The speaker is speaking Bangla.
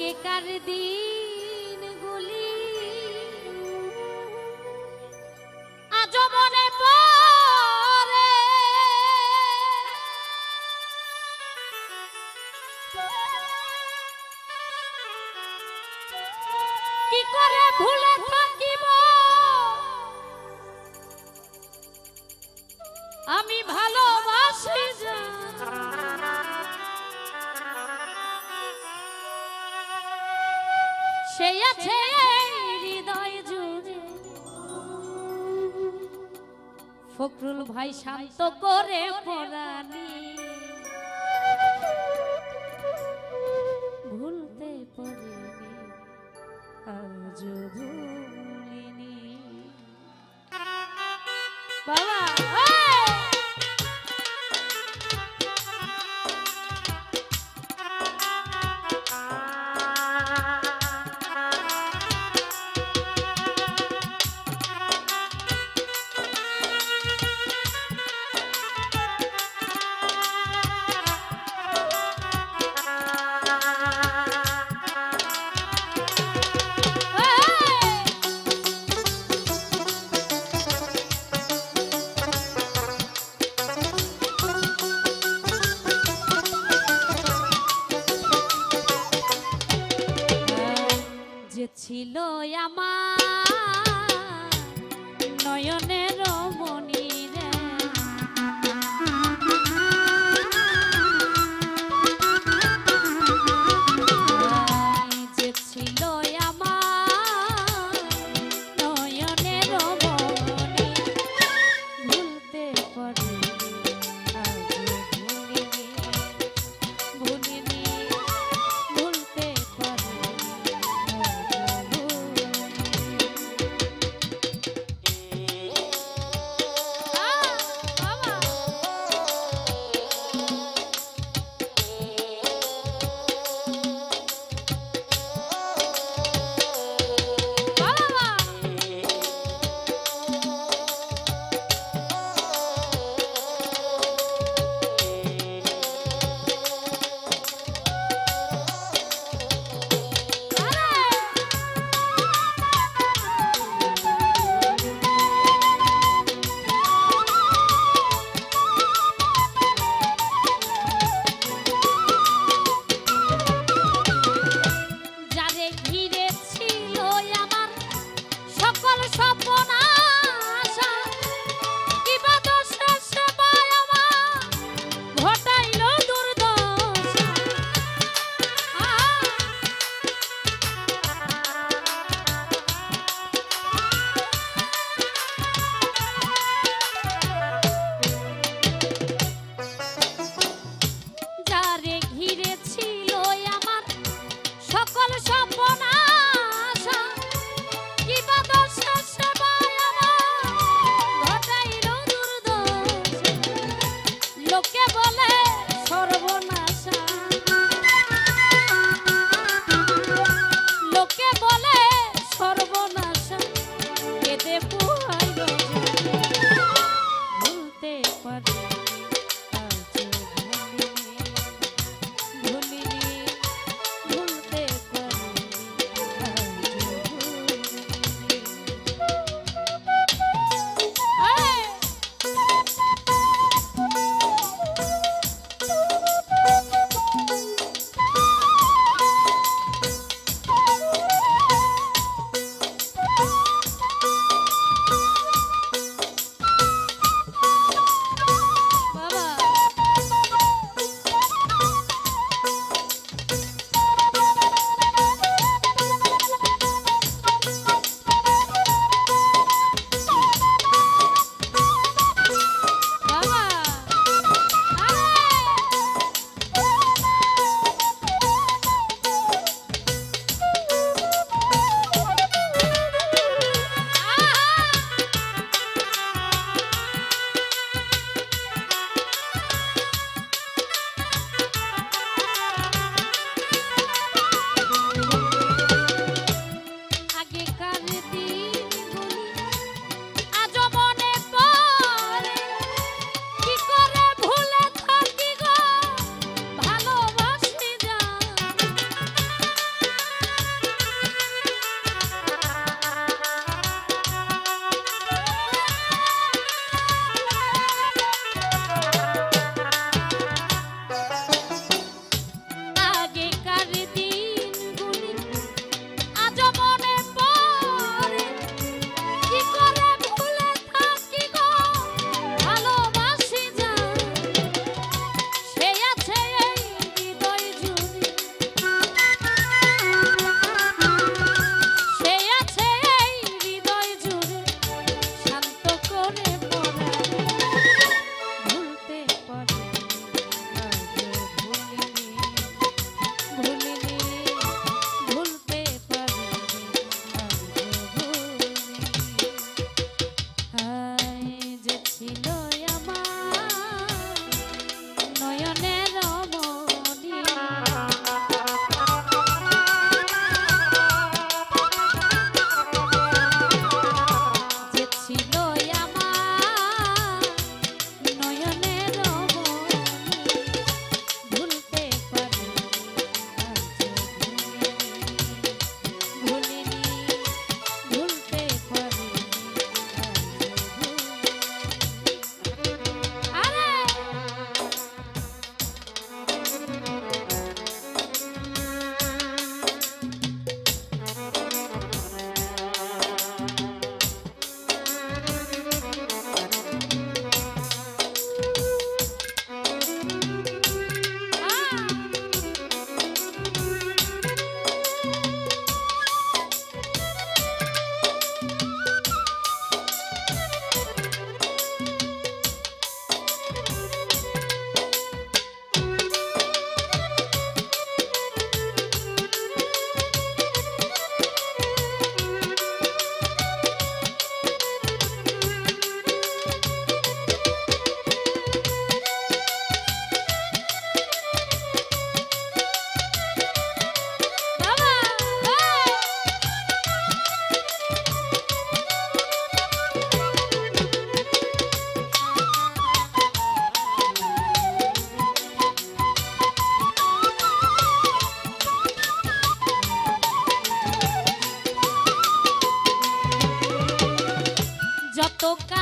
আগেকার দিন গুলি আজ মনে পড়ে। কি করে ফখরুল ভাই শান্ত করে পড়ানি ভুলতে পারিনি আজ ভুলিনি। বাবা! ছিল আমার a tocar.